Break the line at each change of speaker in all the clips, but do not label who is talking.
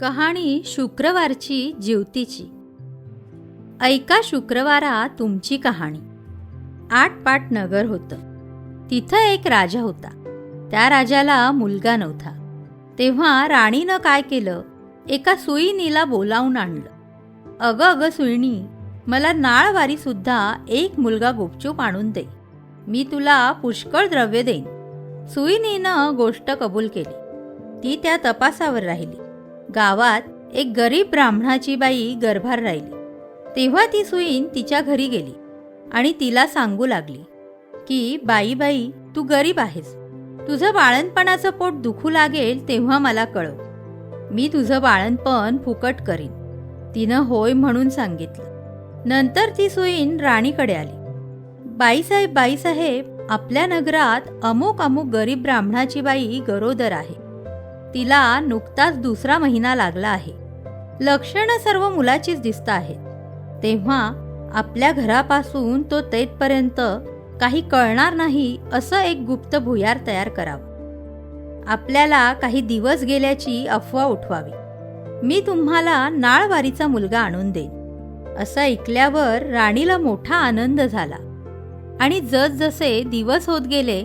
कहाणी शुक्रवारची जीवतीची ऐका शुक्रवारा तुमची कहाणी. आठपाट नगर होतं. तिथं एक राजा होता. त्या राजाला मुलगा नव्हता. तेव्हा राणीनं काय केलं? एका सुईणीला बोलावून आणलं. अगं अगं सुईणी मला नाळवारीसुद्धा एक मुलगा गुपचूप आणून दे. मी तुला पुष्कळ द्रव्य देईन. सुईणीनं गोष्ट कबूल केली. ती त्या तपासावर राहिली. गावात एक गरीब ब्राह्मणाची बाई गर्भार राहिली. तेव्हा ती सुईन तिच्या घरी गेली आणि तिला सांगू लागली की बाई बाई तू गरीब आहेस. तुझं बाळणपणाचं पोट दुखू लागेल तेव्हा मला कळव. मी तुझं बाळणपण फुकट करीन. तिनं होय म्हणून सांगितलं. नंतर ती सुईन राणीकडे आली. बाईसाहेब बाईसाहेब आपल्या नगरात अमुक अमुक गरीब ब्राह्मणाची बाई गरोदर आहे. तिला नुकताच दुसरा महिना लागला आहे. लक्षणं सर्व मुलाचीच दिसत आहेत. तेव्हा आपल्या घरापासून तो तेथपर्यंत काही कळणार नाही असं एक गुप्त भुयार तयार करावं. आपल्याला काही दिवस गेल्याची अफवा उठवावी. मी तुम्हाला नाळवारीचा मुलगा आणून देईन. असं ऐकल्यावर राणीला मोठा आनंद झाला. आणि जसजसे दिवस होत गेले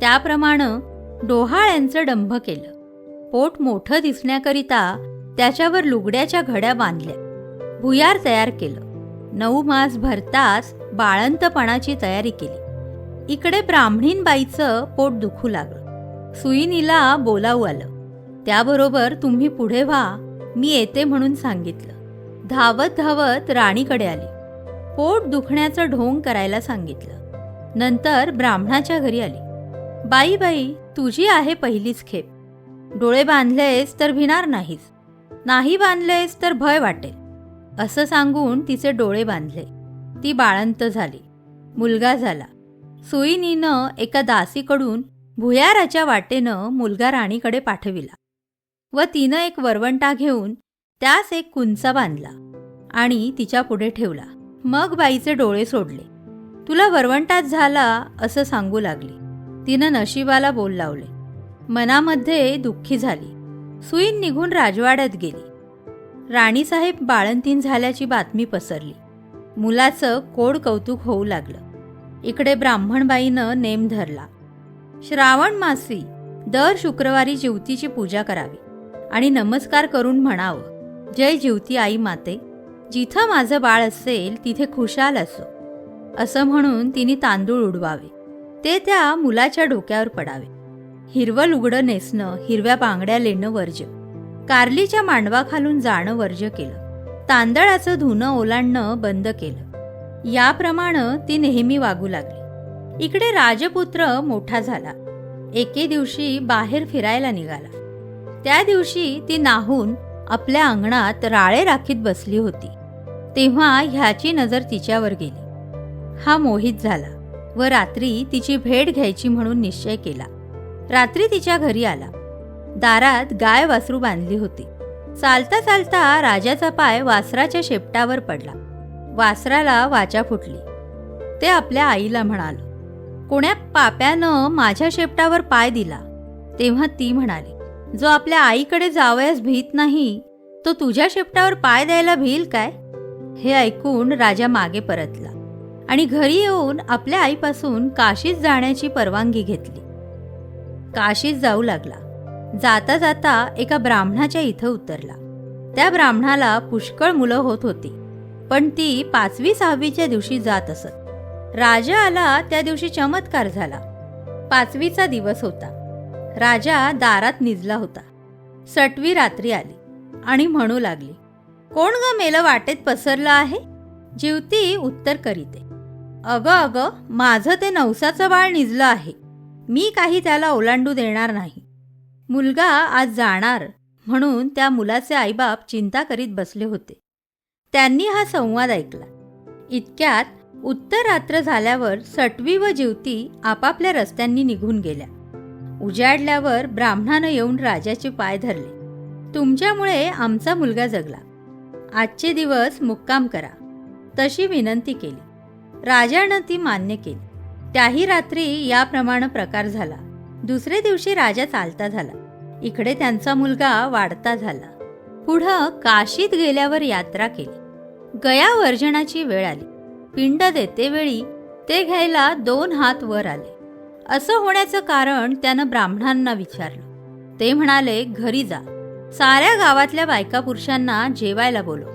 त्याप्रमाणे डोहाळ्यांचं डंभ केलं. पोट मोठं दिसण्याकरिता त्याच्यावर लुगड्याच्या घड्या बांधल्या. भुयार तयार केलं. नऊ मास भरताच बाळंतपणाची तयारी केली. इकडे ब्राह्मणीन बाईचं पोट दुखू लागलं. सुईनीला बोलावू आलं. त्याबरोबर तुम्ही पुढे व्हा मी येते म्हणून सांगितलं. धावत धावत राणीकडे आली. पोट दुखण्याचं ढोंग करायला सांगितलं. नंतर ब्राह्मणाच्या घरी आली. बाई बाई तुझी आहे पहिलीच खेप. डोळे बांधलेस तर भिणार नाहीस. नाही बांधलेस तर भय वाटेल. असं सांगून तिचे डोळे बांधले. ती बाळंत झाली. मुलगा झाला. सुईनीनं एका दासीकडून भुयाराच्या वाटेनं मुलगा राणीकडे पाठविला व तिनं एक वरवंटा घेऊन त्यास एक कुंचा बांधला आणि तिच्या पुढे ठेवला. मग बाईचे डोळे सोडले. तुला वरवंटाच झाला असं सांगू लागली. तिनं नशिबाला बोल लावले. मनामध्ये दुःखी झाली. सुईन निघून राजवाड्यात गेली. राणीसाहेब बाळंतीन झाल्याची बातमी पसरली. मुलाचं कोड कौतुक होऊ लागलं. इकडे ब्राह्मणबाईनं नेम धरला. श्रावण मासी दर शुक्रवारी जिवतीची पूजा करावी आणि नमस्कार करून म्हणावं जय जिवती आई माते जिथं माझं बाळ असेल तिथे खुशाल असो. असं म्हणून तिने तांदूळ उडवावे. ते त्या मुलाच्या डोक्यावर पडावे. हिरवं लुगडं नेसणं हिरव्या बांगड्या लेणं वर्ज्य. कारलीच्या मांडवाखालून जाणं वर्ज्य केलं. तांदळाचं धुणं ओलांडणं बंद केलं. याप्रमाणे ती नेहमी वागू लागली. इकडे राजपुत्र मोठा झाला. एके दिवशी बाहेर फिरायला निघाला. त्या दिवशी ती नाहून आपल्या अंगणात राळे राखीत बसली होती. तेव्हा ह्याची नजर तिच्यावर गेली. हा मोहित झाला व रात्री तिची भेट घ्यायची म्हणून निश्चय केला. रात्री तिच्या घरी आला. दारात गाय वासरू बांधली होती. चालता चालता राजाचा पाय वासराच्या शेपटावर पडला. वासराला वाचा फुटली. ते आपल्या आईला म्हणाल कोण्या पाप्यानं माझ्या शेपटावर पाय दिला? तेव्हा ती म्हणाली जो आपल्या आईकडे जावयास भीत नाही तो तुझ्या शेपटावर पाय द्यायला भील काय? हे ऐकून राजा मागे परतला आणि घरी येऊन आपल्या आईपासून काशीत जाण्याची परवानगी घेतली. काशीत जाऊ लागला. जाता जाता एका ब्राह्मणाच्या इथं उतरला. त्या ब्राह्मणाला पुष्कळ मुलं होत होती पण ती पाचवी सहावीच्या दिवशी जात असत. राजा आला त्या दिवशी चमत्कार झाला. पाचवीचा दिवस होता. राजा दारात निजला होता. सटवी रात्री आली आणि म्हणू लागली कोण ग मेलं वाटेत पसरलं आहे? जीवती उत्तर करीते. अगं अगं माझं ते नवसाचं बाळ निजलं आहे. मी काही त्याला ओलांडू देणार नाही. मुलगा आज जाणार म्हणून त्या मुलाचे आईबाप चिंता करीत बसले होते. त्यांनी हा संवाद ऐकला. इतक्यात उत्तर रात्र झाल्यावर सटवी व जीवती आपापल्या रस्त्यांनी निघून गेल्या. उजाडल्यावर ब्राह्मणानं येऊन राजाचे पाय धरले. तुमच्यामुळे आमचा मुलगा जगला. आजचे दिवस मुक्काम करा. तशी विनंती केली. राजानं ती मान्य केली. त्याही रात्री याप्रमाणे प्रकार झाला. दुसरे दिवशी राजा चालता झाला. इकडे त्यांचा मुलगा वाढता झाला. पुढं काशीत गेल्यावर यात्रा केली. गया वर्जनाची वेळ आली. पिंड देते वेळी ते घ्यायला दोन हात वर आले. असं होण्याचं कारण त्यानं ब्राह्मणांना विचारलं. ते म्हणाले घरी जा. साऱ्या गावातल्या बायका पुरुषांना जेवायला बोलो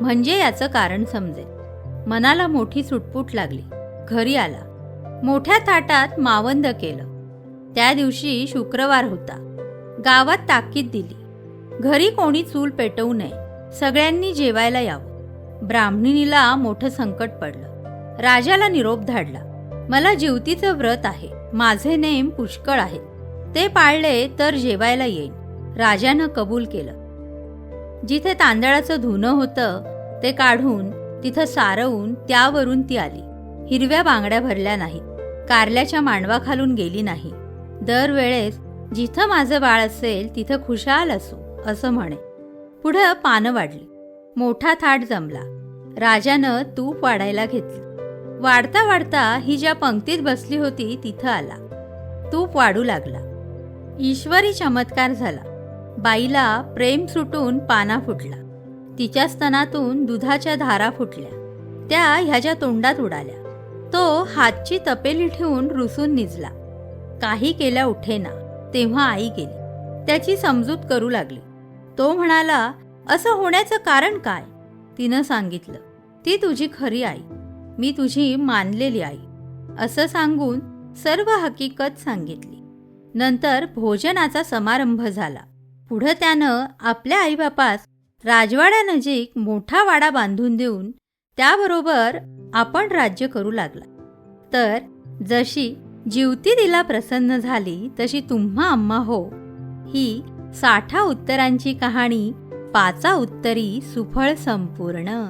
म्हणजे याचं कारण समजेल. मनाला मोठी सुटपूट लागली. घरी आला. मोठ्या ताटात मावंद केलं. त्या दिवशी शुक्रवार होता. गावात ताकीद दिली. घरी कोणी चूल पेटवू नये. सगळ्यांनी जेवायला यावं. ब्राह्मणीला मोठं संकट पडलं. राजाला निरोप धाडला. मला जीवतीचं व्रत आहे. माझे नेम पुष्कळ आहेत. ते पाळले तर जेवायला येईन. राजानं कबूल केलं. जिथे तांदळाचं धुणं होतं ते काढून तिथं सारवून त्यावरून ती आली. हिरव्या बांगड्या भरल्या नाहीत. कारल्याच्या मांडवा खालून गेली नाही. दरवेळेस जिथं माझं बाळ असेल तिथं खुशाल असो असं म्हणे. पुढं पानं वाढली. मोठा थाट जमला. राजानं तूप वाढायला घेतलं. वाढता वाढता ही ज्या पंक्तीत बसली होती तिथं आला. तूप वाढू लागला. ईश्वरी चमत्कार झाला. बाईला प्रेम सुटून पाना फुटला. तिच्या स्तनातून दुधाच्या धारा फुटल्या. त्या ह्याच्या तोंडात उडाल्या. तो हातची तपेली ठेवून रुसून निजला. काही केल्या उठेना तेव्हा आई गेली. त्याची समजूत करू लागली. तो म्हणाला असं होण्याचं कारण काय? तिनं सांगितलं ती तुझी खरी आई. मी तुझी मानलेली आई. असं सांगून सर्व हकीकत सांगितली. नंतर भोजनाचा समारंभ झाला. पुढं त्यानं आपल्या आईबापास राजवाड्यानजीक मोठा वाडा बांधून देऊन त्याबरोबर आपण राज्य करू लागला. तर जशी जीवती तिला प्रसन्न झाली तशी तुम्हा अम्मा हो. ही साठा उत्तरांची कहाणी पाचा उत्तरी सुफळ संपूर्ण.